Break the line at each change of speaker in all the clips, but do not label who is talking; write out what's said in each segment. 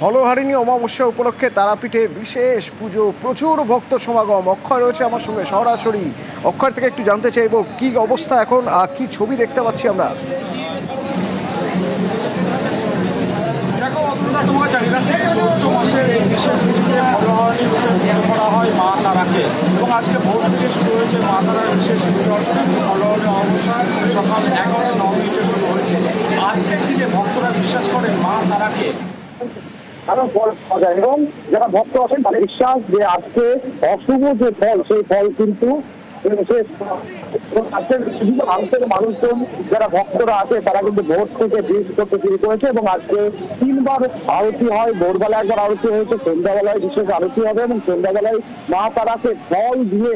ফলহারিণী অমাবস্যা উপলক্ষে তারাপীঠে বিশেষ পুজো, প্রচুর ভক্ত সমাগম। অক্ষয় রয়েছে আমার সঙ্গে, সরাসরি। অক্ষয় থেকে একটু জানতে চাইব, কি অবস্থা এখন? আর কি ছবি দেখতে পাচ্ছি আমরা?
করা হয় মা শুরু হয়েছে মা তারার বিশেষ সকাল শুরু হয়েছে। আজকের দিনে ভক্তরা বিশ্বাস করেন মা তারাকে।
আরও ফল পাওয়া যায় এবং যারা ভক্ত আছেন, তাদের বিশ্বাস যে আজকে অশুভ যে ফল, সেই ফল কিন্তু আজকের মানুষজন, যারা ভক্তরা আছে, তারা কিন্তু ভোর থেকে বীজ করতে শুরু করেছে এবং আজকে তিনবার আরতি হয়। ভোরবেলা একবার আরতি হয়েছে, সন্ধ্যাবেলায় বিশেষ আরতি হবে এবং সন্ধ্যাবেলায় মা তারাকে ফল দিয়ে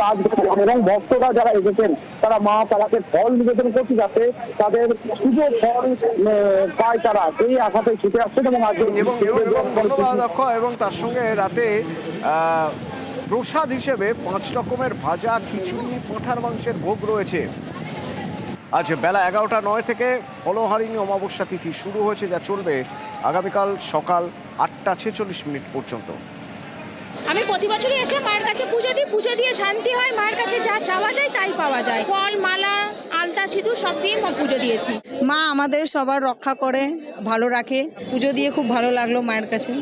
রাজভোগ এবং ভক্তরা যারা এসেছেন তারা মা তারাকে ফল নিবেদন করছে যাতে তাদের শুভ ফল পায় তারা। সেই আশাতে ছুটে আসছেন এবং আজকে
এবং তার সঙ্গে রাতে প্রসাদ হিসেবে পাঁচ রকমের ভাজা খিচুড়ি পাঁঠার মাংসের ভোগ রয়েছে। আজ বেলা এগারোটা নয় থেকে ফলহারিণী অমাবস্যা তিথি শুরু হয়েছে যা চলবে আগামীকাল সকাল আটটা ছেচল্লিশ মিনিট পর্যন্ত।
আমি প্রতি বছরই এসে মায়ের কাছে পুজো দিই, পুজো দিয়ে শান্তি হয়, মায়ের কাছে যা চাওয়া যায় তাই পাওয়া যায়। ফল, মালা, আলতা, সিঁদুর সব দিয়ে পুজো দিয়েছি।
মা আমাদের সবার রক্ষা করে, ভালো রাখে। পুজো দিয়ে খুব ভালো লাগল মায়ের কাছে।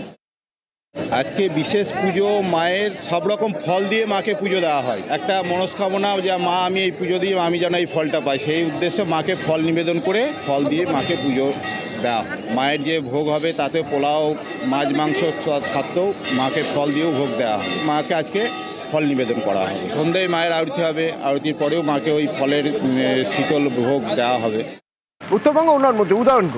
আজকে বিশেষ পুজো, মায়ের সব রকম ফল দিয়ে মাকে পুজো দেওয়া হয়। একটা মনস্কামনা যে মা, আমি এই পুজো দিয়ে আমি যেন এই ফলটা পাই। সেই উদ্দেশ্যে মাকে ফল নিবেদন করে ফল দিয়ে মাকে পুজো দেওয়া হয়। মায়ের যে ভোগ হবে, তাতে পোলাও, মাছ, মাংস সাথেও মাকে ফল দিয়েও ভোগ দেওয়া হয়। মাকে আজকে ফল নিবেদন করা হবে সন্ধ্যায় মায়ের আরতি হবে। আরতির পরেও মাকে ওই ফলের শীতল ভোগ দেওয়া হবে।
উত্তরবঙ্গ উন্নয়ন মন্ত্রী উদাহরণ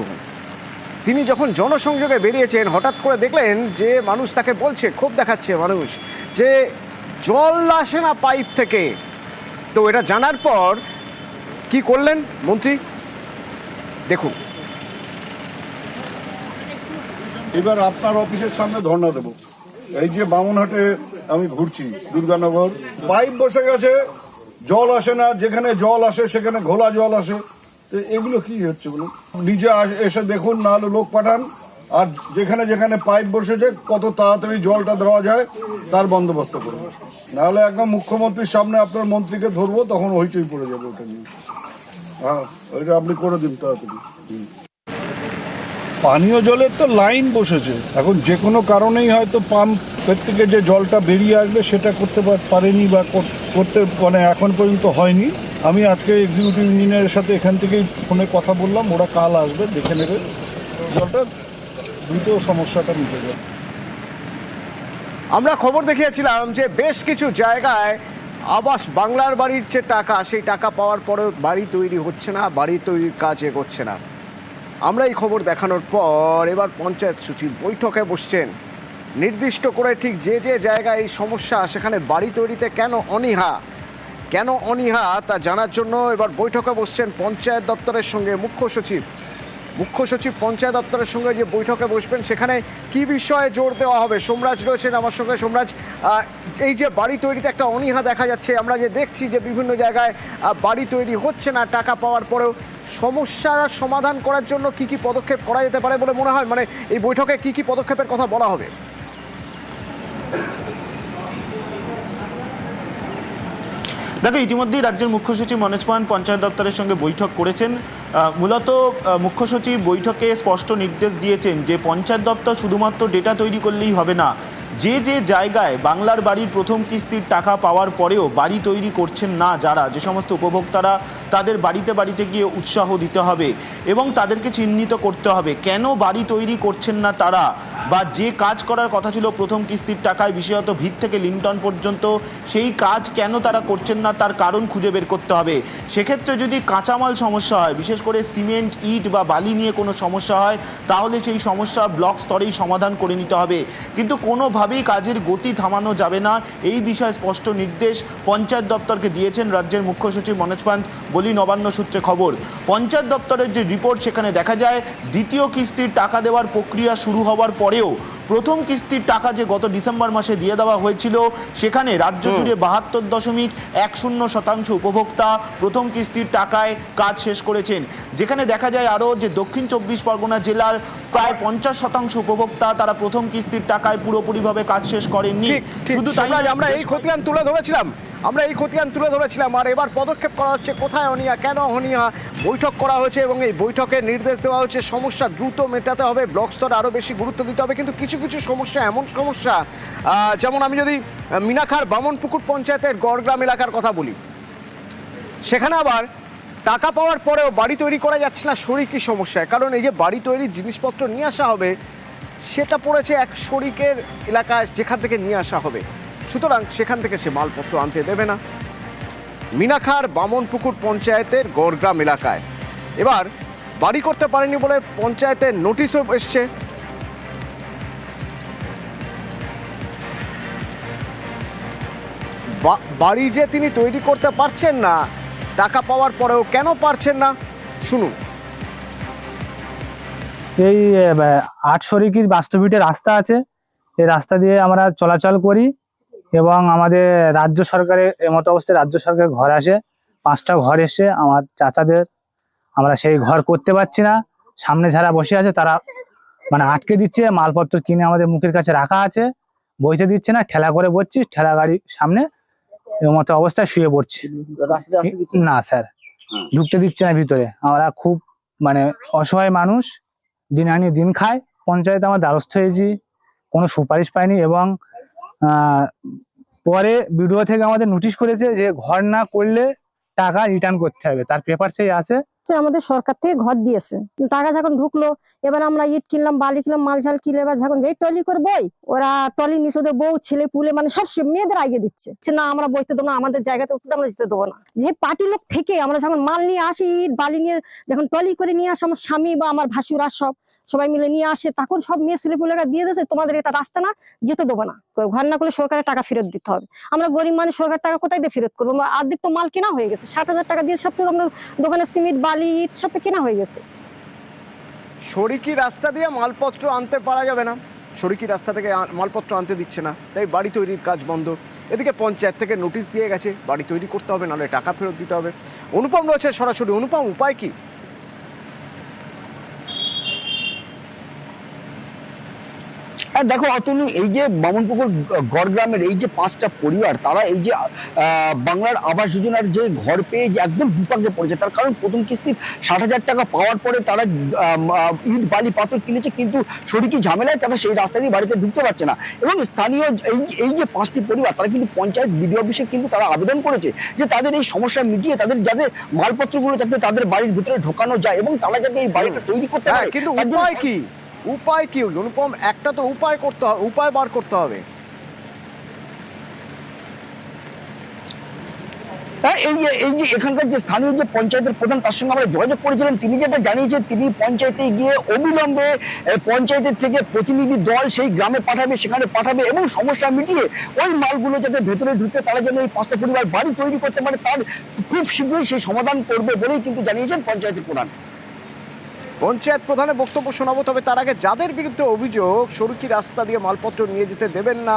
তিনি যখন জনসংযোগে বেরিয়েছেন, হঠাৎ করে দেখলেন যে মানুষ তাকে বলছে, ক্ষোভ দেখাচ্ছে মানুষ, যে জল আসে না পাইপ থেকে। তো এটা জানার পর কি করলেন মন্ত্রী? দেখুন।
এবার আপনার অফিসের সামনে ধর্ণা দেব। এই যে বামনহাটে আমি ঘুরছি, দুর্গানগর, পাইপ বসে গেছে, জল আসে না, যেখানে জল আসে সেখানে ঘোলা জল আসে। এগুলো কি হচ্ছে বলুন? নিজে এসে দেখুন নাহলে লোক পাঠান। আর যেখানে যেখানে পাইপ বসেছে, কত তাড়াতাড়ি জলটা দেওয়া যায়, তার বন্দোবস্ত করুন। নাহলে একদম মুখ্যমন্ত্রীর সামনে আপনার মন্ত্রীকে ধরবো, তখন হইচই পড়ে যাবে ওটা নিয়ে। হ্যাঁ ওইটা আপনি করে দিন তাড়াতাড়ি। পানীয় জলের তো লাইন বসেছে। এখন যে কোনো কারণেই হয়তো পাম্পের থেকে যে জলটা বেরিয়ে আসবে, সেটা করতে পারেনি বা কর- করতে মানে এখন পর্যন্ত হয়নি। আমি আজকে এক্সিকিউটিভ ইঞ্জিনিয়ারের সাথে এখান থেকেই ফোনে কথা বললাম, ওরা কাল আসবে, দেখে নেবে। জলটা দ্রুত সমস্যাটা মিটে যাবে।
আমরা খবর দেখিয়েছিলাম যে বেশ কিছু জায়গায় আবাস বাংলার বাড়ির যে টাকা, সেই টাকা পাওয়ার পরেও বাড়ি তৈরি হচ্ছে না, বাড়ি তৈরির কাজ এগোচ্ছে না। আমরা এই খবর দেখানোর পর এবার পঞ্চায়েত সচিব বৈঠকে বসছেন। নির্দিষ্ট করে ঠিক যে যে জায়গায় এই সমস্যা, সেখানে বাড়ি তৈরিতে কেন অনীহা? কেন অনীহা তা জানার জন্য এবার বৈঠকে বসছেন পঞ্চায়েত দপ্তরের সঙ্গে মুখ্য সচিব। মুখ্য সচিব পঞ্চায়েত দপ্তরের সঙ্গে যে বৈঠকে বসবেন, সেখানে কি বিষয়ে জোর দেওয়া হবে? সোমরাজ রয়েছেন আমার সঙ্গে। সোমরাজ এই যে বাড়ি তৈরিতে একটা অনীহা দেখা যাচ্ছে, আমরা যে দেখছি যে বিভিন্ন জায়গায় বাড়ি তৈরি হচ্ছে না, টাকা পাওয়ার পরেও সমস্যার সমাধান করার জন্য কি কি পদক্ষেপ করা যেতে পারে বলে মনে হয়? মানে এই বৈঠকে কি কি পদক্ষেপের কথা বলা হবে?
দেখো, ইতিমধ্যেই রাজ্যের মুখ্য সচিব মনোজ পান পঞ্চায়েত দপ্তরের সঙ্গে বৈঠক করেছেন। মূলত মুখ্য সচিব বৈঠকে স্পষ্ট নির্দেশ দিয়েছেন যে, পঞ্চায়েত দপ্তর শুধুমাত্র ডেটা তৈরি করলেই হবে না। যে যে জায়গায় বাংলার বাড়ির প্রথম কিস্তির টাকা পাওয়ার পরেও বাড়ি তৈরি করছেন না যারা, যে সমস্ত উপভোক্তারা তাদের বাড়িতে বাড়িতে গিয়ে উৎসাহ দিতে হবে এবং তাদেরকে চিহ্নিত করতে হবে। কেন বাড়ি তৈরি করছেন না তারা? বা যে কাজ করার কথা ছিল প্রথম কিস্তির টাকায়, বিশেষত ভিত থেকে লিন্টন পর্যন্ত, সেই কাজ কেন তারা করছেন না? তার কারণ খুঁজে বের করতে হবে। সেক্ষেত্রে যদি কাঁচামাল সমস্যা হয়, বিশেষ করে সিমেন্ট, ইট বা বালি নিয়ে কোনো সমস্যা হয়, তাহলে সেই সমস্যা ব্লক স্তরেই সমাধান করে নিতে হবে। কিন্তু কোনোভাবেই কাজের গতি থামানো যাবে না। এই বিষয়ে স্পষ্ট নির্দেশ পঞ্চায়েত দপ্তরকে দিয়েছেন রাজ্যের মুখ্য সচিব মনোজ পান্ত। বলি নবান্ন সূত্রে খবর, পঞ্চায়েত দপ্তরের যে রিপোর্ট সেখানে দেখা যায়, দ্বিতীয় কিস্তির টাকা দেওয়ার প্রক্রিয়া শুরু হওয়ার পরেও প্রথম কিস্তির টাকা যে গত ডিসেম্বর মাসে দিয়ে দেওয়া হয়েছিল, সেখানে রাজ্য জুড়ে বাহাত্তর দশমিক এক শূন্য শতাংশ উপভোক্তা প্রথম কিস্তির টাকায় কাজ শেষ করেছেন। যেখানে দেখা যায় আরও যে দক্ষিণ চব্বিশ পরগনা জেলার প্রায় পঞ্চাশ শতাংশ উপভোক্তা তারা প্রথম কিস্তির টাকায় পুরোপুরিভাবে কাজ শেষ করেননি। শুধু তাই
আমরা এই খতিয়ান তুলে ধরেছিলাম। আমরা এই খতিয়ান তুলে ধরেছিলাম। আর এবার পদক্ষেপ করা হচ্ছে কোথায় অনিয়া? কেন অনিয়া? বৈঠক করা হয়েছে এবং এই বৈঠকে নির্দেশ দেওয়া হচ্ছে সমস্যা দ্রুত মেটাতে হবে ব্লক স্তরে আরও বেশি গুরুত্ব দিতে হবে। কিন্তু কিছু কিছু সমস্যা এমন সমস্যা যেমন আমি যদি মিনাখার বামনপুকুর পঞ্চায়েতের গড়গ্রাম এলাকার কথা বলি। সেখানে আবার টাকা পাওয়ার পরেও বাড়ি তৈরি করা যাচ্ছে না শরিকি সমস্যা কারণ এই যে বাড়ি তৈরির জিনিসপত্র নিয়ে আসা হবে সেটা পড়েছে এক শরিকের এলাকায় যেখান থেকে নিয়ে আসা হবে। সুতরাং সেখান থেকে সে মালপত্র আনতে দেবে না। মিনাখার বামনপুকুর পঞ্চায়েতের গড়গ্রাম এলাকায়। এবার বাড়ি করতে পারেনি বলে পঞ্চায়েতের নোটিশও এসছে। বাড়ি যে তিনি তৈরি করতে পারছেন না, টাকা পাওয়ার পরেও কেন পারছেন না, শুনুন।
এই আট শরিকির বাস্তবিটে রাস্তা আছে। এই রাস্তা দিয়ে আমরা চলাচল করি এবং আমাদের রাজ্য সরকারের এমতো অবস্থায় রাজ্য সরকারের ঘর আসে। পাঁচটা ঘর এসে আমার চাচাদের আমরা সেই ঘর করতে পারছি না। সামনে যারা বসে আছে তারা মানে আটকে দিচ্ছে মালপত্র কিনে আমাদের মুখের কাছে রাখা আছে। বইতে দিচ্ছে না ঠেলা করে বসছি ঠেলা গাড়ির সামনে এর মতো অবস্থায় শুয়ে পড়ছি। না? স্যার। ঢুকতে দিচ্ছে না ভিতরে। আমরা খুব মানে অসহায় মানুষ। দিন আনি, দিন খায় পঞ্চায়েতে আমার দ্বারস্থ হয়েছি, কোনো সুপারিশ পাইনি এবং পরে বিডিও থেকে আমাদের নোটিশ করেছে যে ঘর না করলে টাকা রিটার্ন করতে হবে। তার পেপার সেই আছে।
হচ্ছে আমাদের সরকার থেকে ঘর দিয়েছে। টাকা যখন ঢুকলো, এবার আমরা ইট কিনলাম, বালি কিনলাম, মাল ঝাল কিনলে এবার যখন যেই টলি করে বই, ওরা টলি নিচে ওদের বউ, ছেলে, পুলে মানে সব মেয়েদের আগে দিচ্ছে। না, আমরা বইতে দেবো না, আমাদের জায়গাতে উঠতে আমরা যেতে দেবো না। যে পার্টি লোক থেকে আমরা যখন মাল নিয়ে আসি, ইট, বালি নিয়ে যখন টলি করে নিয়ে আসে, আমার স্বামী বা আমার ভাসুরা সব সবাই মিলে নিয়ে আসে, তখন সব মেয়ে ছেলে পুলেরা দিয়ে দিয়েছে, তোমাদের এটা রাস্তা না, যেতে দেবো না। ঘর না করলে সরকারের টাকা ফেরত দিতে হবে। আমরা গরিব মানুষ সরকার টাকা কোথায় দিয়ে ফেরত করব? আমরা অর্ধেক তো মাল কেনা হয়ে গেছে, ষাট হাজার টাকা দিয়ে সব তো আমরা দোকানে সিমেন্ট, বালি, ইট সব কেনা হয়ে গেছে।
শরিকি রাস্তা দিয়ে মালপত্র আনতে পারা যাবে না। শরিকি রাস্তা থেকে মালপত্র আনতে দিচ্ছে না। তাই বাড়ি তৈরির কাজ বন্ধ। এদিকে পঞ্চায়েত থেকে নোটিশ দিয়ে গেছে, বাড়ি তৈরি করতে হবে, নাহলে টাকা ফেরত দিতে হবে। অনুপম রয়েছে সরাসরি। অনুপম, উপায় কি?
হ্যাঁ দেখো অতনু এই যে বামনপুকুর গড় গ্রামের এই যে পাঁচটা পরিবার তারা এই যে বাংলার আবাস যোজনার যে ঘর পেয়ে যে একদম বিপাকে পড়েছে তার কারণ প্রথম কিস্তি ষাট হাজার টাকা পাওয়ার পরে তারা ইট বালি পাথর কিনেছে কিন্তু শরিকি ঝামেলায় তারা সেই রাস্তা দিয়ে বাড়িতে ঢুকতে পারছে না। এবং স্থানীয় এই এই যে পাঁচটি পরিবার তারা কিন্তু পঞ্চায়েত বিডিও অফিসে কিন্তু তারা আবেদন করেছে যে তাদের এই সমস্যা মিটিয়ে তাদের যাতে মালপত্রগুলো যাতে তাদের বাড়ির ভিতরে ঢোকানো যায় এবং তারা যাতে এই বাড়িটা তৈরি করতে
হ্যাঁ
পারে
কিন্তু উপায় কি? উপায় কি অনুপম একটা তো উপায় করতে হবে উপায় বার করতে হবে।
হ্যাঁ এই যে এই যে এখানকার যে স্থানীয় যে পঞ্চায়েতের প্রধান, তার সঙ্গে আমরা যোগাযোগ তিনি যেটা জানিয়েছেন তিনি পঞ্চায়েতে গিয়ে অবিলম্বে পঞ্চায়েতের থেকে প্রতিনিধি দল সেই গ্রামে পাঠাবে, সেখানে পাঠাবে, এবং সমস্যা মিটিয়ে ওই মালগুলো যাতে ভেতরে ঢুকে তারা যেন এই পাঁচটা পরিবার বাড়ি তৈরি করতে পারে, তার খুব শীঘ্রই সেই সমাধান করবে বলেই কিন্তু জানিয়েছেন পঞ্চায়েতের প্রধান।
পঞ্চায়েত প্রধানের বক্তব্য শোনাবো তবে তার আগে যাদের বিরুদ্ধে অভিযোগ সরুকি রাস্তা দিয়ে মালপত্র নিয়ে যেতে দেবেন না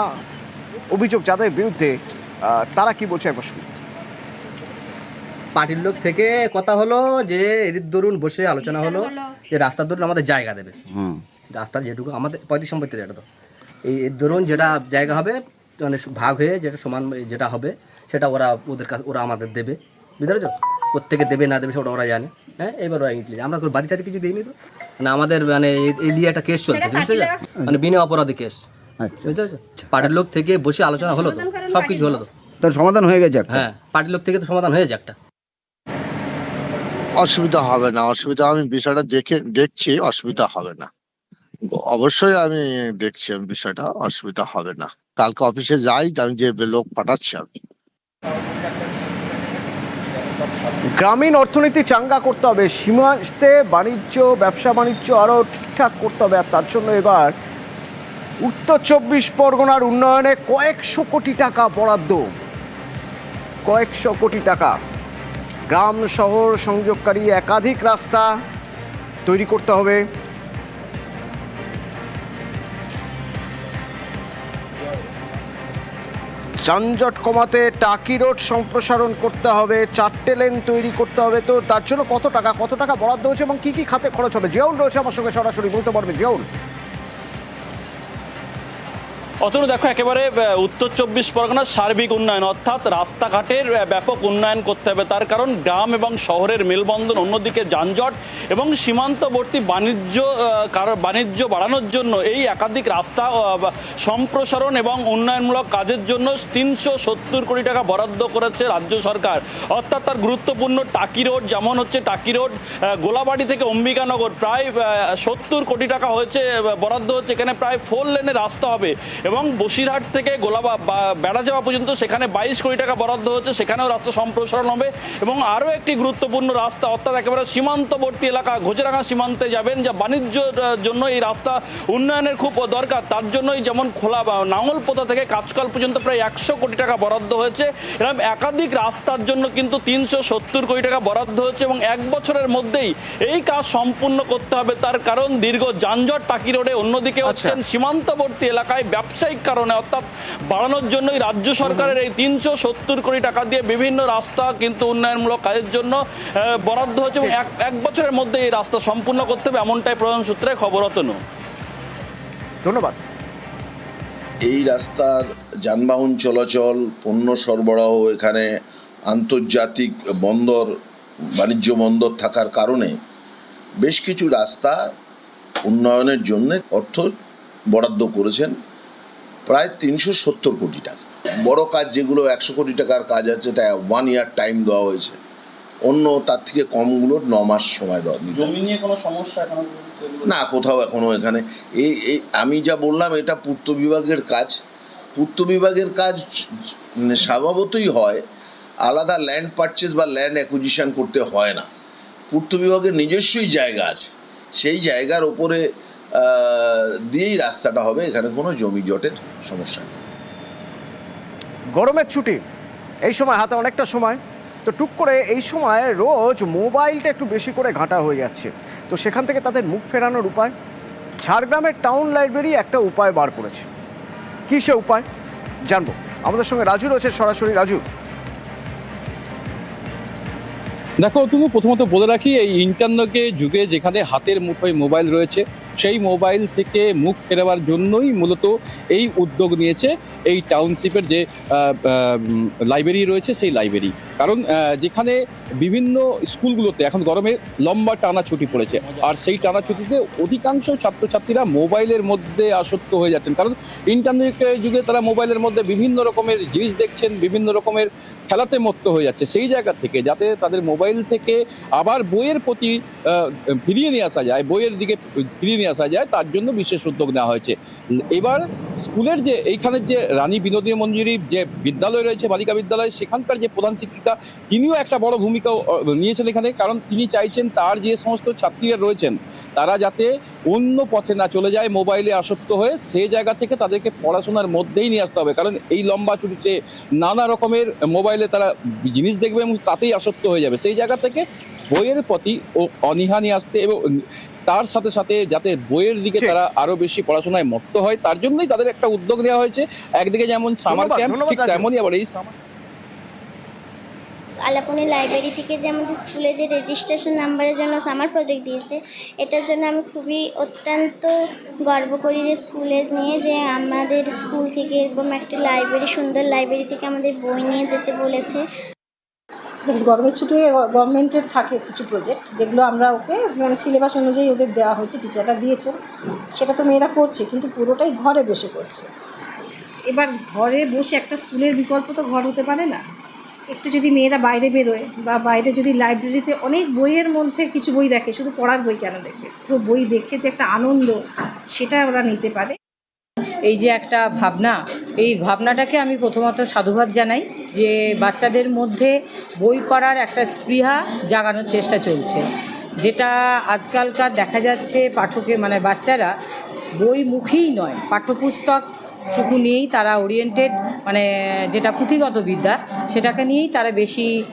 অভিযোগ যাদের বিরুদ্ধে আহ, তারা কি বলছে একবার শুনুন।
পার্টির লোক থেকে কথা হলো যে এদের ধরুন বসে আলোচনা হলো যে রাস্তার ধরুন আমাদের জায়গা দেবে। রাস্তার যেটুকু আমাদের পঁয়ত্রিশ সম্পত্তি যেটা তো। এই এর ধরুন যেটা জায়গা হবে মানে ভাগ হয়ে যেটা সমান যেটা হবে সেটা ওরা ওদের কাছে ওরা আমাদের দেবে। বুঝতে পেরেছ? প্রত্যেকে দেবে না দেবে সেটা ওরা জানে। হ্যাঁ এবার ওরা ইটলি আমরা কোনো বাড়ি টাড়ি কিছু দিইনি তো? মানে আমাদের মানে এই একটা কেস চলছে বুঝতে পেরেছ মানে বিনা অপরাধী কেস বুঝতে পেরেছ পার্টির লোক থেকে বসে আলোচনা হলো তো। সব কিছু হলো তো।
তার সমাধান হয়ে গেছে
হ্যাঁ পার্টির লোক থেকে তো সমাধান হয়েছে একটা।
অসুবিধা হবে না অসুবিধা আমি বিষয়টা দেখে দেখছি অসুবিধা হবে না। অবশ্যই আমি দেখছি আমি বিষয়টা অসুবিধা হবে না। কালকে অফিসে যাই আমি যে লোক পাঠাচ্ছি আমি।
গ্রামীণ অর্থনীতি চাঙ্গা করতে হবে, সীমান্তে বাণিজ্য, ব্যবসা বাণিজ্য আরও ঠিকঠাক করতে হবে, আর তার জন্য এবার উত্তর চব্বিশ পরগনার উন্নয়নে কয়েকশো কোটি টাকা বরাদ্দ। কয়েকশো কোটি টাকা। গ্রাম, শহর সংযোগকারী একাধিক রাস্তা তৈরি করতে হবে। যানজট কমাতে টাকি রোড সম্প্রসারণ করতে হবে, চারটে লেন তৈরি করতে হবে, তো তার জন্য কত টাকা কত টাকা বরাদ্দ হয়েছে এবং কি কি খাতে খরচ হবে? জিয়াউল রয়েছে আমার সঙ্গে সরাসরি, বলতে পারবে জিয়াউল?
অতনু, দেখো, একেবারে উত্তর চব্বিশ পরগনার সার্বিক উন্নয়ন, অর্থাৎ রাস্তাঘাটের ব্যাপক উন্নয়ন করতে হবে তার কারণ গ্রাম এবং শহরের মেলবন্ধন, অন্যদিকে যানজট এবং সীমান্তবর্তী বাণিজ্য বাণিজ্য বাড়ানোর জন্য এই একাধিক রাস্তা সম্প্রসারণ এবং উন্নয়নমূলক কাজের জন্য তিনশো সত্তর কোটি টাকা বরাদ্দ করেছে রাজ্য সরকার। অর্থাৎ তার গুরুত্বপূর্ণ টাকি রোড, যেমন হচ্ছে টাকি রোড গোলাবাড়ি থেকে অম্বিকানগর প্রায় সত্তর কোটি টাকা হয়েছে বরাদ্দ হচ্ছে, এখানে প্রায় ফোর লেনের রাস্তা হবে। এবং বসিরহাট থেকে গোলাবা বা- বেড়া যাওয়া পর্যন্ত সেখানে বাইশ কোটি টাকা বরাদ্দ হচ্ছে সেখানেও রাস্তা সম্প্রসারণ হবে এবং আরও একটি গুরুত্বপূর্ণ রাস্তা অর্থাৎ একেবারে সীমান্তবর্তী এলাকা ঘোজরাঙা সীমান্তে যাবেন যা বাণিজ্য জন্য এই রাস্তা উন্নয়নের খুব দরকার। তার জন্যই যেমন খোলা বা নাঙ্গলপোতা থেকে কাজকাল পর্যন্ত প্রায় একশো কোটি টাকা বরাদ্দ হয়েছে এরকম একাধিক রাস্তার জন্য কিন্তু তিনশো সত্তর কোটি টাকা বরাদ্দ হয়েছে এবং এক বছরের মধ্যেই এই কাজ সম্পূর্ণ করতে হবে। তার কারণ দীর্ঘ যানজট টাকি রোডে অন্যদিকে হচ্ছেন সীমান্তবর্তী এলাকায় ব্যবসায়িক কারণে অর্থাৎ বাড়ানোর জন্যই রাজ্য সরকারের এই তিনশো সত্তর কোটি টাকা দিয়ে বিভিন্ন রাস্তা কিন্তু উন্নয়নমূলক কাজের জন্য বরাদ্দ হচ্ছে এবং এক এক বছরের মধ্যে এই রাস্তা সম্পূর্ণ করতে হবে এমনটাই প্রধান সূত্রে খবর অতনু।
ধন্যবাদ।
এই রাস্তার যানবাহন চলাচল পণ্য সরবরাহ এখানে আন্তর্জাতিক বন্দর বাণিজ্য বন্দর থাকার কারণে বেশ কিছু রাস্তা উন্নয়নের জন্য অর্থ বরাদ্দ করেছেন। প্রায় তিনশো সত্তর কোটি টাকা। বড় কাজ যেগুলো একশো কোটি টাকার কাজ আছে এটা ওয়ান ইয়ার টাইম দেওয়া হয়েছে। অন্য তার থেকে কমগুলোর ন মাস সময় দেওয়া
জমি নিয়ে কোনো সমস্যা এখনও
না কোথাও এখনও এখানে। এই এই আমি যা বললাম এটা পূর্ত বিভাগের কাজ। পূর্ত বিভাগের কাজ স্বভাবতই হয় আলাদা ল্যান্ড পারচেস বা ল্যান্ড অ্যাকুজিশন করতে হয় না। পূর্ত বিভাগের নিজস্বই জায়গা আছে। সেই জায়গার ওপরে দিয়েই রাস্তাটা হবে এখানে কোনো জমি জটের সমস্যা নেই।
গরমের ছুটি এই সময় হাতে অনেকটা সময়। তো টুক করে এই সময় রোজ মোবাইলটা একটু বেশি করে ঘাঁটা হয়ে যাচ্ছে। তো সেখান থেকে তাদের মুখ ফেরানোর উপায় ঝাড়গ্রামের টাউন লাইব্রেরি একটা উপায় বার করেছে। কী সে উপায়? জানব। আমাদের সঙ্গে রাজু রয়েছে সরাসরি। রাজু।
দেখো তুমি প্রথমত বলে রাখি এই ইন্টারনেটে যুগে যেখানে হাতের মুঠোয় মোবাইল রয়েছে সেই মোবাইল থেকে মুখ ফেরাবার জন্যই মূলত এই উদ্যোগ নিয়েছে এই টাউনশিপের যে লাইব্রেরি রয়েছে সেই লাইব্রেরি কারণ যেখানে বিভিন্ন স্কুলগুলোতে এখন গরমে লম্বা টানা ছুটি পড়েছে। আর সেই টানা ছুটিতে অধিকাংশ ছাত্রছাত্রীরা মোবাইলের মধ্যে আসক্ত হয়ে যাচ্ছেন। কারণ ইন্টারনেটের যুগে তারা মোবাইলের মধ্যে বিভিন্ন রকমের জিনিস দেখছেন, বিভিন্ন রকমের খেলাতে মত্ত হয়ে যাচ্ছে। সেই জায়গা থেকে যাতে তাদের মোবাইল থেকে আবার বইয়ের প্রতি ফিরিয়ে নিয়ে আসা যায়, বইয়ের দিকে ফিরিয়ে নিয়ে আসা যায়, তার জন্য বিশেষ উদ্যোগ নেওয়া হয়েছে। এবার স্কুলের যে, এইখানের যে রানী বিনোদী মঞ্জুরি যে বিদ্যালয় রয়েছে, বালিকা বিদ্যালয়, সেখানকার যে প্রধান শিক্ষিকা তিনিও একটা বড় ভূমিকা নিয়েছেন এখানে। কারণ তিনি চাইছেন তার যে সমস্ত ছাত্রীরা রয়েছেন তারা যাতে অন্য পথে না চলে যায় মোবাইলে আসক্ত হয়ে সেই জায়গা থেকে তাদেরকে পড়াশোনার মধ্যেই নিয়ে আসতে হবে। কারণ এই লম্বা ছুটিতে নানা রকমের মোবাইলে তারা জিনিস দেখবে এবং তাতেই আসক্ত হয়ে যাবে। সেই জায়গা থেকে বইয়ের প্রতি ও অনীহা নিয়ে আসতে এবং তার সাথে সাথে যাতে বইয়ের দিকে তারা আরও বেশি পড়াশোনায় মত্ত হয় তার জন্যই তাদের একটা উদ্যোগ নেওয়া হয়েছে। একদিকে যেমন সামার ক্যাম্প ঠিক তেমনই আবার এই সামার
আলাপনি লাইব্রেরি থেকে যে আমাদের স্কুলে যে রেজিস্ট্রেশন নাম্বারের জন্য সামার প্রজেক্ট দিয়েছে, এটার জন্য আমি খুবই অত্যন্ত গর্ব করি যে স্কুলে নিয়ে যে আমাদের স্কুল থেকে এরকম একটা লাইব্রেরি সুন্দর লাইব্রেরি থেকে আমাদের বই নিয়ে যেতে বলেছে।
গরমের ছুটি গভর্নমেন্টের থাকে কিছু প্রজেক্ট যেগুলো আমরা ওকে মানে সিলেবাস অনুযায়ী ওদের দেওয়া হয়েছে টিচাররা দিয়েছেন, সেটা তো মেয়েরা করছে, কিন্তু পুরোটাই ঘরে বসে করছে। এবার ঘরে বসে একটা স্কুলের বিকল্প তো ঘর হতে পারে না। একটু যদি মেয়েরা বাইরে বেরোয় বা বাইরে যদি লাইব্রেরিতে অনেক বইয়ের মধ্যে কিছু বই দেখে, শুধু পড়ার বই কেন দেখবে? তো বই দেখে যে একটা আনন্দ, সেটা ওরা নিতে পারে।
এই যে একটা ভাবনা, এই ভাবনাটাকে আমি প্রথমত সাধুবাদ জানাই যে বাচ্চাদের মধ্যে বই পড়ার একটা স্পৃহা জাগানোর চেষ্টা চলছে। যেটা আজকালকার দেখা যাচ্ছে পাঠকে মানে বাচ্চারা বইমুখীই নয় পাঠ্যপুস্তকটুকু নিয়েই তারা ওরিয়েন্টেড মানে যেটা পুঁথিগত বিদ্যা সেটাকে নিয়েই তারা বেশি